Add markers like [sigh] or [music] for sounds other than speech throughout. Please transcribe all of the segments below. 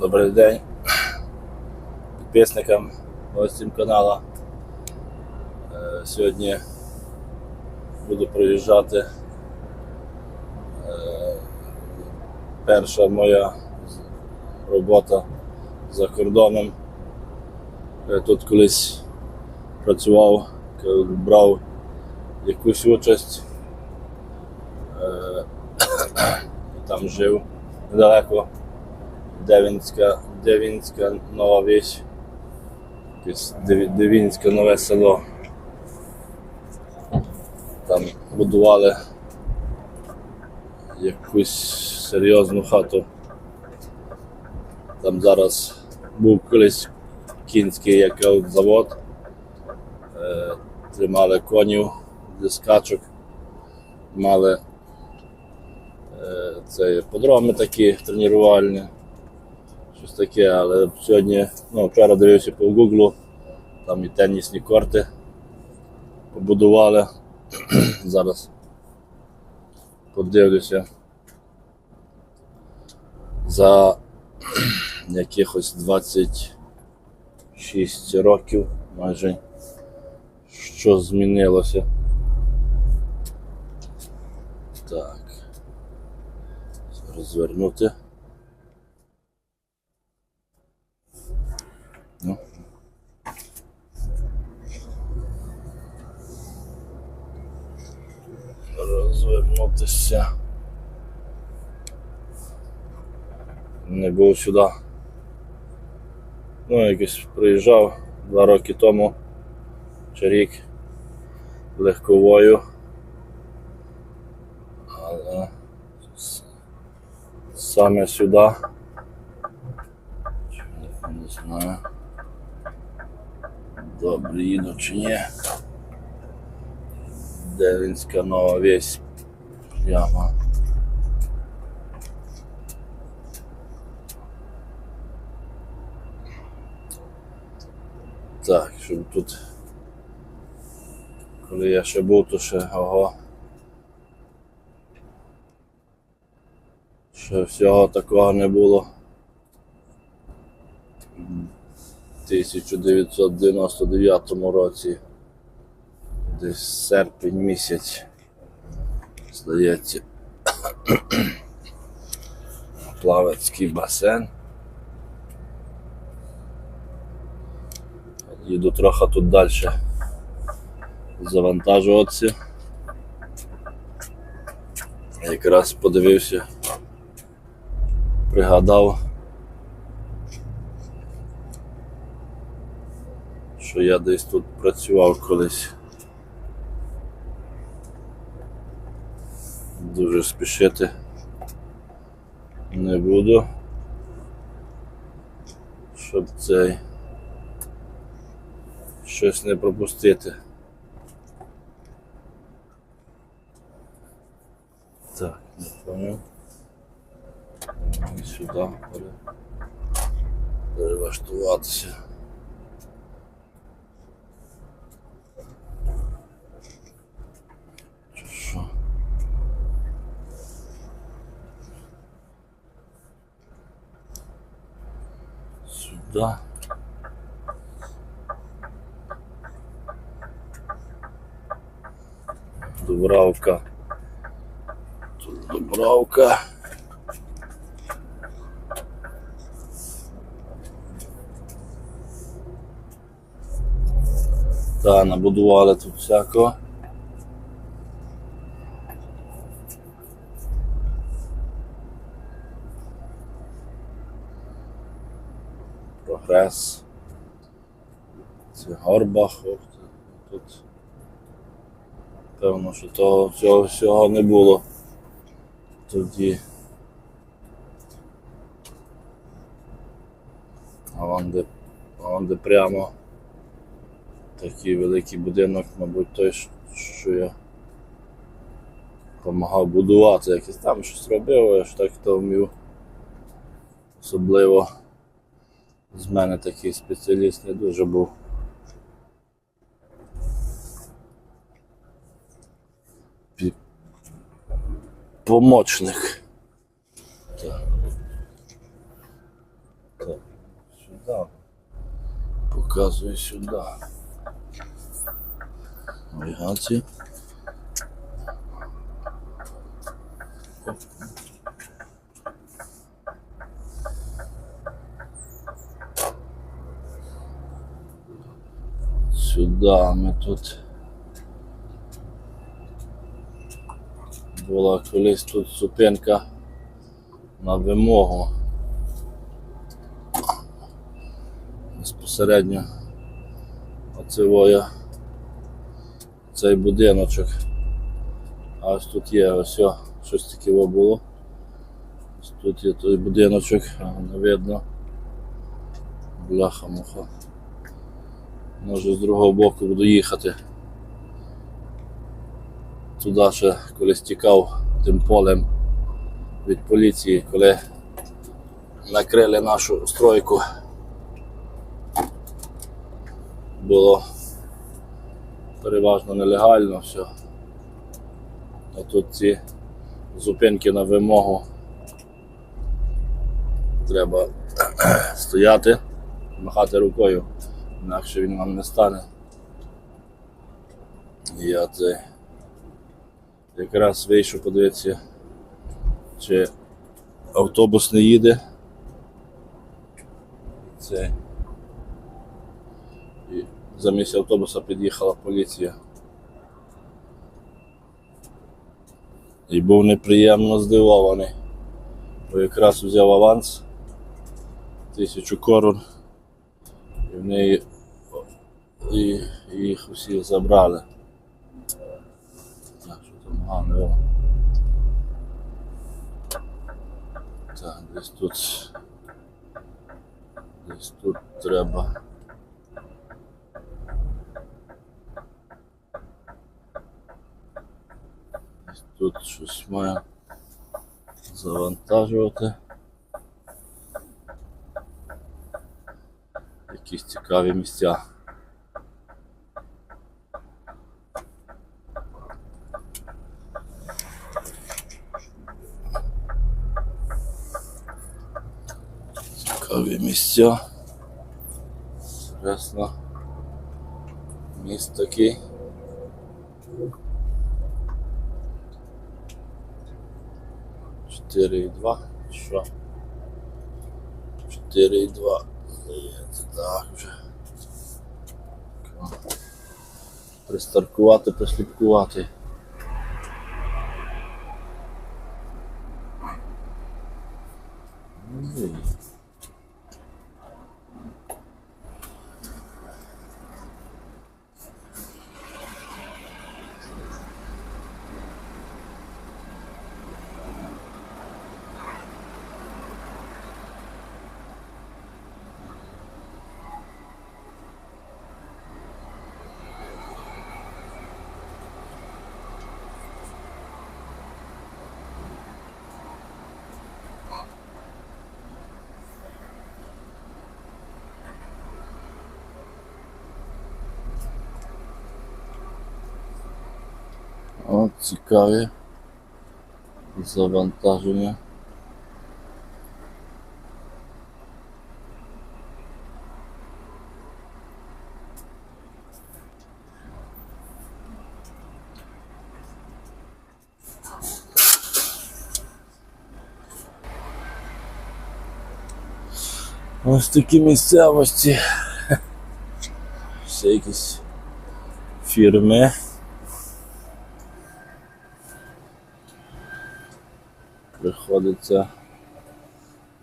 Добрий день підписникам гостям каналу. Е, Сьогодні буду проїжджати. Е, Перша моя робота за кордоном. Я тут колись працював, брав якусь участь. Е, [coughs] Там жив недалеко. Девінська, Девінська нова віч. Девінське нове село. Там будували якусь серйозну хату. Там зараз був колись кінський як завод. Е, тримали конів для скачок, мали е, це подроми такі тренувальні щось таке, але сьогодні, ну, вчора дивився по Гуглу, там і тенісні корти побудували. [clears throat] Зараз подивлюся за якихось 26 років майже що змінилося. Так. Розвернути. Ну. Розвернутися. Не був сюди. Ну, якось приїжджав два роки тому, чи рік легковою. Але саме сюди. Не знаю. Добре їду чи ні. Девінська нова весь прямо. Так, щоб тут. Коли я ще був, то ще ого. Ще всього такого не було. 1999 році, десь серпень місяць, здається, [coughs] плавецький басейн. Їду трохи тут далі завантажуватися. Якраз подивився, пригадав. Що я десь тут працював колись. Дуже спішити не буду, щоб цей щось не пропустити. Так, не понял. І сюди пере- перелаштуватися. Чи що? Сюда. Дубравка. Дубравка. Та, набудували тут всякого. Прогрес. Це Горбах. Тут. Певно, що того цього всього не було. Тоді. А вон де, а вон де прямо такий великий будинок, мабуть, той, що я допомагав будувати, якийсь там щось робив, я ж так то вмів. Особливо з мене такий спеціаліст не дуже був. Помочник. Так. сюди. Показую сюди. Навігація. Сюди ми тут. Була колись тут зупинка на вимогу. Безпосередньо оцевоя цей будиночок. А ось тут є ось о, щось таке було. Ось тут є той будиночок, не видно. Бляха-муха. Може з другого боку буду їхати. Туди ще колись тікав тим полем від поліції, коли накрили нашу стройку. Було переважно нелегально все. А тут ці зупинки на вимогу треба [clears throat] стояти, махати рукою, інакше він вам не стане. Я це якраз вийшов подивитися, чи автобус не їде. Це. І замість автобуса під'їхала поліція. І був неприємно здивований. Бо якраз взяв аванс тисячу корон. В неї і їх усі забрали. Так, що там гане. о. Так, десь тут. Десь тут треба. Десь тут щось має завантажувати. Якісь цікаві місця. Цікаві місця. Інтересно. Міст такий. Чотири і два. Що? Чотири і два. Так вже. Пристаркувати, прислідкувати. Ну, і- От цікаві завантаження. Ось такі місцевості. Ще якісь фірми. Приходиться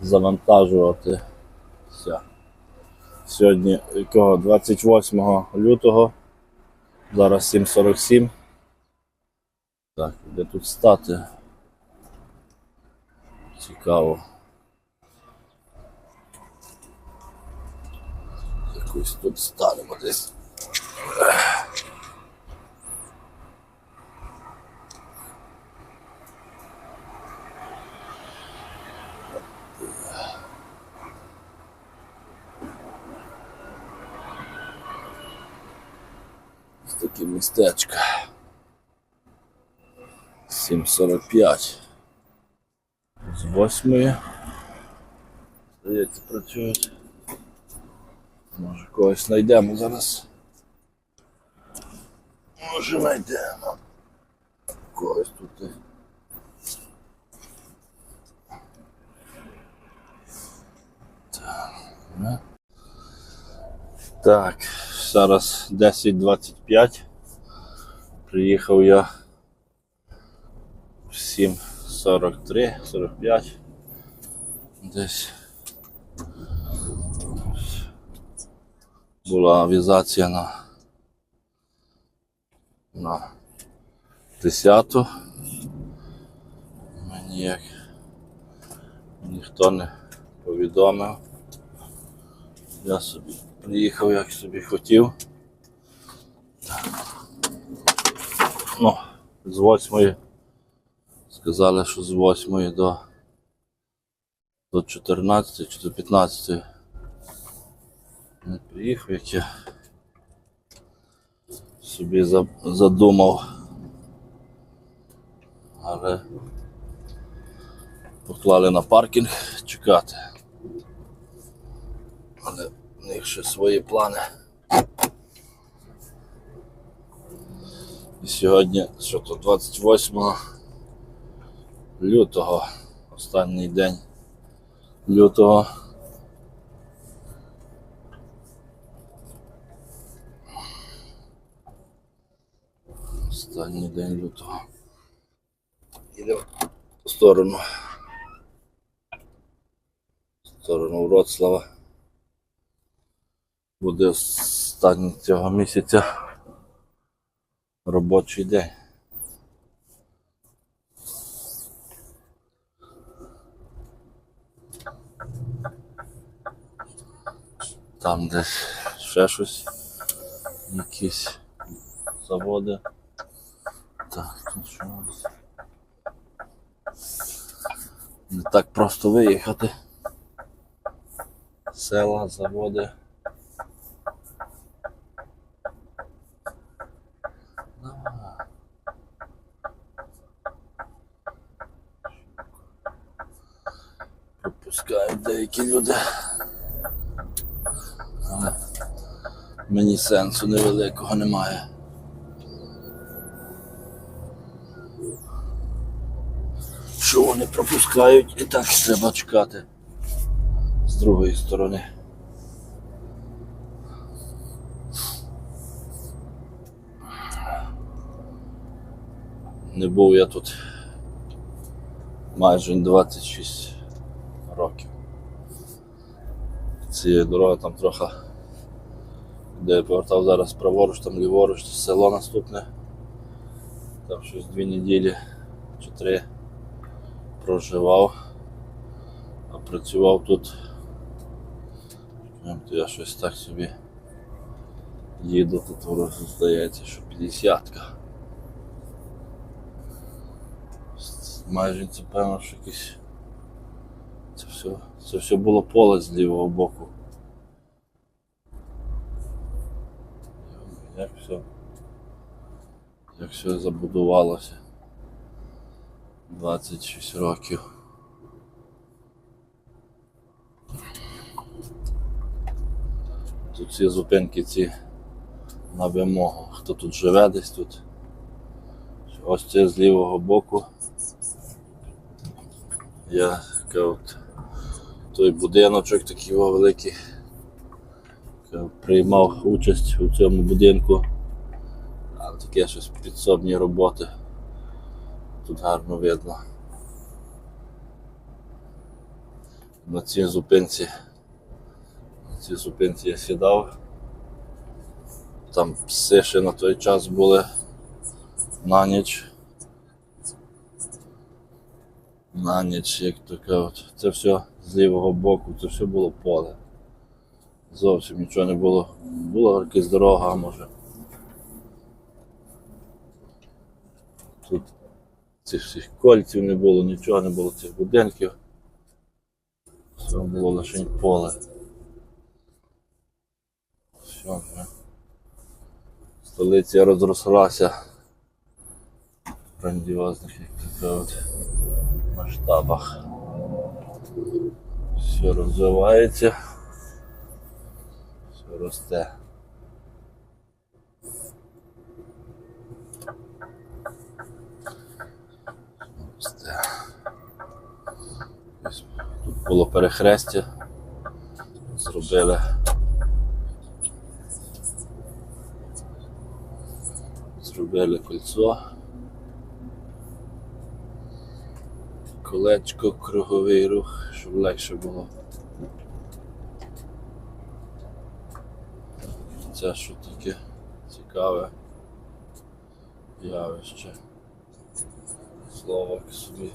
завантажувати. Все. Сьогодні якого 28 лютого, зараз 7.47. Так, де тут стати? Цікаво. Якось тут станемо десь. Ось такі містечка. 7.45. З 8. Здається, працюють. Може когось знайдемо зараз. Може знайдемо. Когось тут. Так. ну. Зараз 10.25. Приїхав я в 7.43, 45. Десь була авізація на, на 10. Мені як ніхто не повідомив. Я собі приїхав, як собі хотів. Ну, з 8 сказали, що з 8 до, до 14 чи до 15 не приїхав, як я собі задумав. Але поклали на паркінг чекати. Але в них ще свої плани. І сьогодні, що то 28 лютого, останній день лютого. Останній день лютого. Їдемо в сторону. В сторону Вроцлава. Буде останній цього місяця робочий день. Там десь ще щось, якісь заводи. Так, тут що нас? Не так просто виїхати. Села, заводи. Деякі люди. Але мені сенсу невеликого немає. Що вони пропускають і так треба чекати з другої сторони. Не був я тут майже 26 років. Цієї дороги там трохи, де я повертав зараз праворуч, там ліворуч, село наступне. Там щось дві неділі чи три проживав, а працював тут. То я щось так собі їду, тут здається, що 50-ка. Майже це певно, що якийсь. Це все, це все було поле з лівого боку. Як все, як все забудувалося. 26 років. Тут всі зупинки ці на вимогу. Хто тут живе десь тут. Ось це з лівого боку. Я кажуть, той будиночок такий великий. Приймав участь у цьому будинку. Але таке щось підсобні роботи. Тут гарно видно. На цій зупинці. На цій зупинці я сідав. Там пси ще на той час були на ніч. На ніч, як то кажуть. Це все з лівого боку, це все було поле. Зовсім нічого не було. Була якась дорога, може. Тут цих всіх кольців не було, нічого не було цих будинків. Все було лише поле. Все вже. Столиця розрослася в грандіозних, кажуть, масштабах. Все розвивається. Все росте. Росте. Тут було перехрестя. Зробили. Зробили кольцо. Колечко, круговий рух, щоб легше було. Це що таке цікаве явище. Словак собі.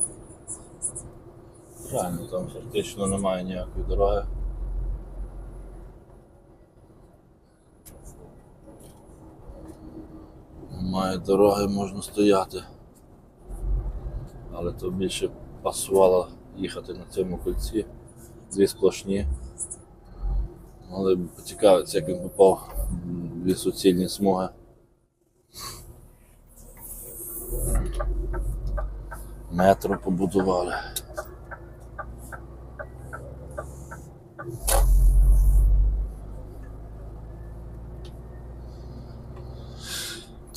Правильно, там фактично немає ніякої дороги. Немає дороги, можна стояти. Але то більше пасувало їхати на цьому кольці. Дві сплошні. Але поцікавиться, як він попав дві суцільні смуги. Метро побудували.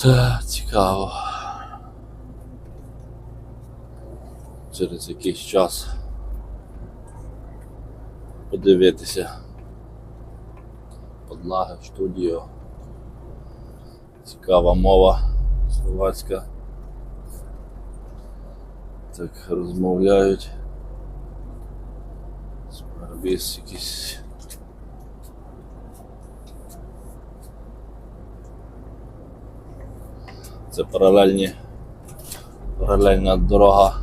Та цікаво. Через якийсь час подивитися подлаги в студію. Цікава мова словацька. Так розмовляють. Спарбіс якийсь. Це паралельні паралельна дорога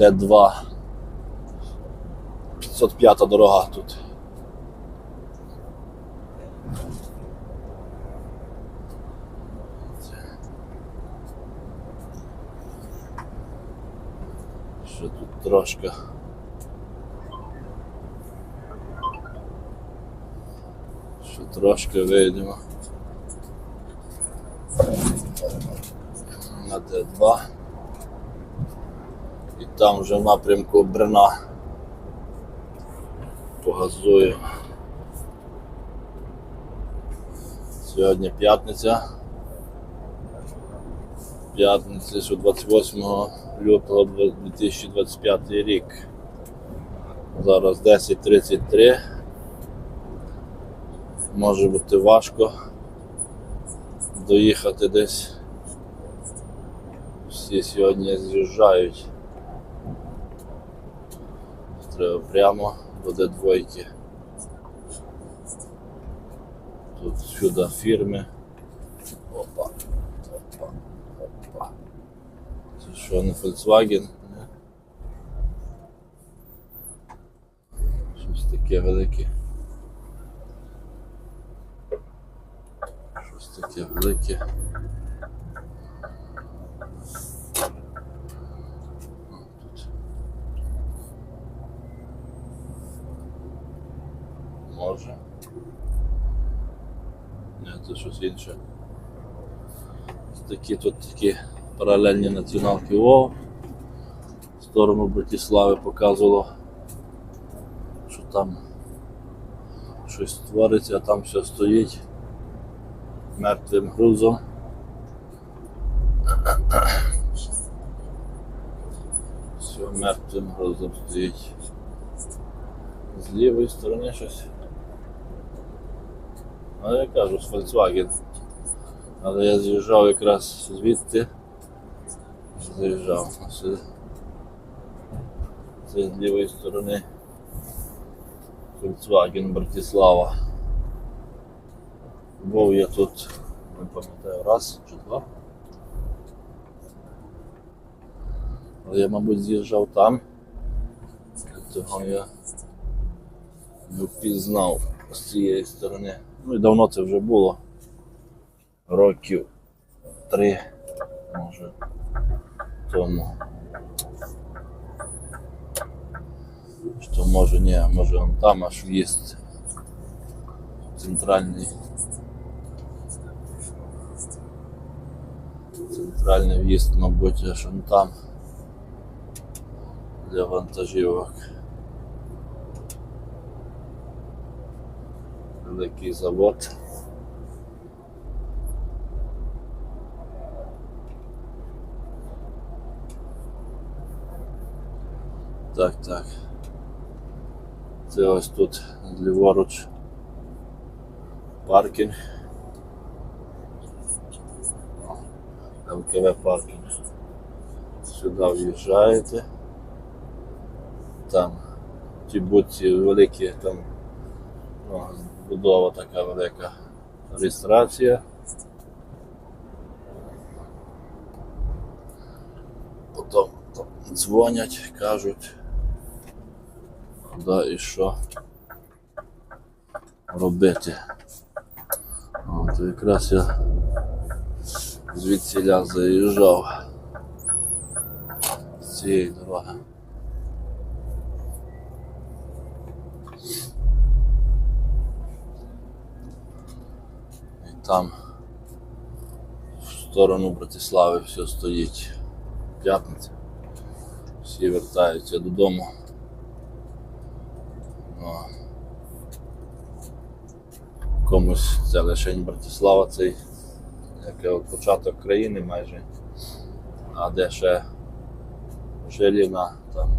Д2. 505 дорога тут. Що тут трошки. Що трошки вийдемо. На Д2. Там вже в напрямку Брена погазую. Сьогодні п'ятниця. П'ятниця, 28 лютого 2025 рік. Зараз 10.33. Може бути важко доїхати десь. Всі сьогодні з'їжджають. Прямо до Д2. Тут всюди фірми. Опа. Опа. Опа. Це що, не Volkswagen? Не? Щось таке велике. Щось таке велике. Тут. Може. Ні, це щось інше. Такі тут такі паралельні націоналки ООВ. В сторону Братислави показувало, що там щось твориться, а там все стоїть мертвим грузом. Все мертвим грузом стоїть. З лівої сторони щось. Але я кажу, з Volkswagen. Але я з'їжджав якраз звідти. Заїжджав. Це з лівої сторони Volkswagen Братислава. Був я тут, не пам'ятаю, раз чи два. Але я, мабуть, з'їжджав там. Того я не впізнав з цієї сторони. Ну і давно це вже було. Років три, може, тому. Що може ні, може он там аж в'їзд центральний. Центральний в'їзд, мабуть, аж он там для вантажівок. Великий завод. Так, так. Це ось тут ліворуч паркінг. МКВ паркінг. Сюди в'їжджаєте. Там ті будці великі, там ну, будова така велика реєстрація. Потім дзвонять, кажуть, куди і що робити. От якраз я звідсіля заїжджав з цієї дороги. І там в сторону Братислави все стоїть. П'ятниця. Всі вертаються додому. Ну, комусь це лише Братислава, цей як от початок країни майже. А де ще Жиліна, там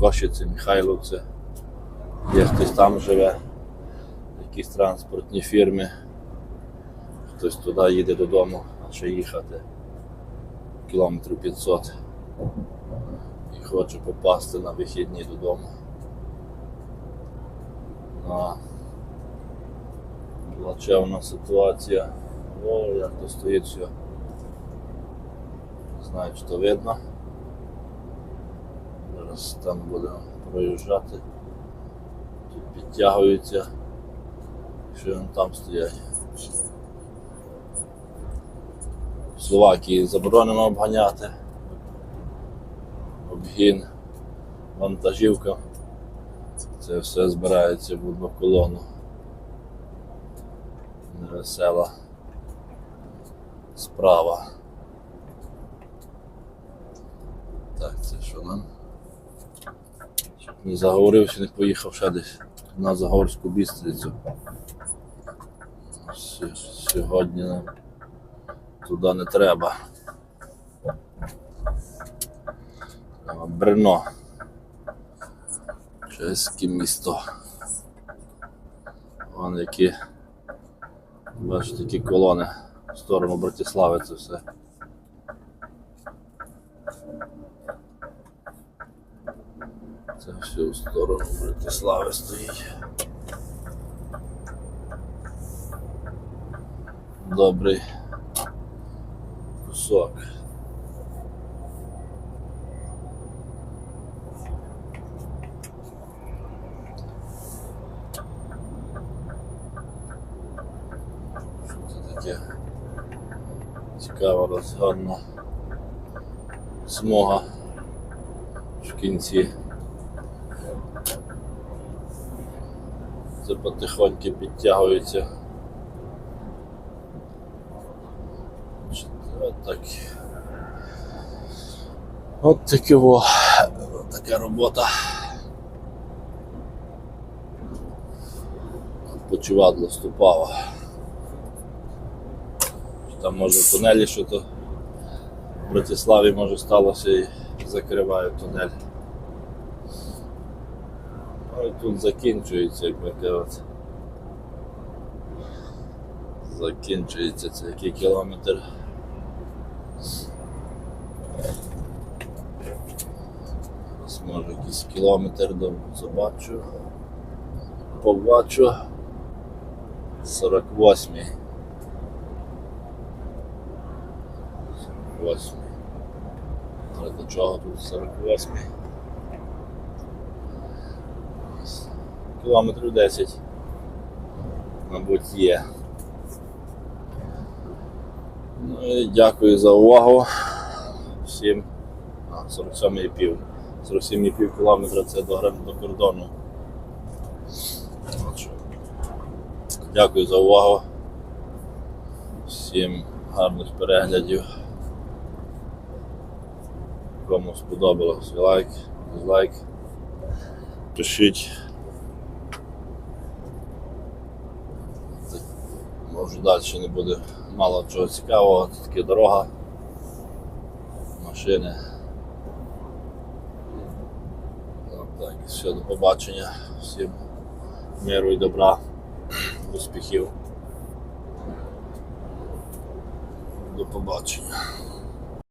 Кошиці, Михайловці. Є хтось там живе, якісь транспортні фірми. Хтось туди їде додому, а ще їхати кілометрів 500 і хоче попасти на вихідні додому. Ну, плачевна ситуація. О, як то стоїть все. Знаю, чи то видно. Зараз там будемо проїжджати. Тут підтягуються. Що вони там стоять. В Словакії заборонено обганяти. Обгін, вантажівка. Це все збирається в одну колону. Невесела справа. Так, це що нам? Щоб не заговорився, не поїхав ще десь на Загорську бістрицю. Сьогодні нам туди не треба. Брно. Чеське місто. Вон які бачите, такі колони в сторону Братислави це все. Це все в сторону Братислави стоїть. Добрий таке? Цікава розгадна смуга в кінці. Це потихоньки підтягується. От так. От таке во. Така робота. Почувало ступало. Там може в тунелі що то в Братиславі може сталося і закривають тунель. Ну і тут закінчується, як ми кажуть. Закінчується це який кілометр. може якийсь кілометр до побачу. Побачу 48. 48. Але до чого тут 48? Кілометрів 10. Мабуть, є. Ну і дякую за увагу. Всім 47,5 кілометрів, 7,5 кілометра це до до кордону. Дякую за увагу. Всім гарних переглядів. Кому сподобалось лайк, дизлайк. Пишіть. Може далі не буде мало чого цікавого, це таки дорога, машини. Все, до побачення. Всім миру і добра, успіхів. До побачення.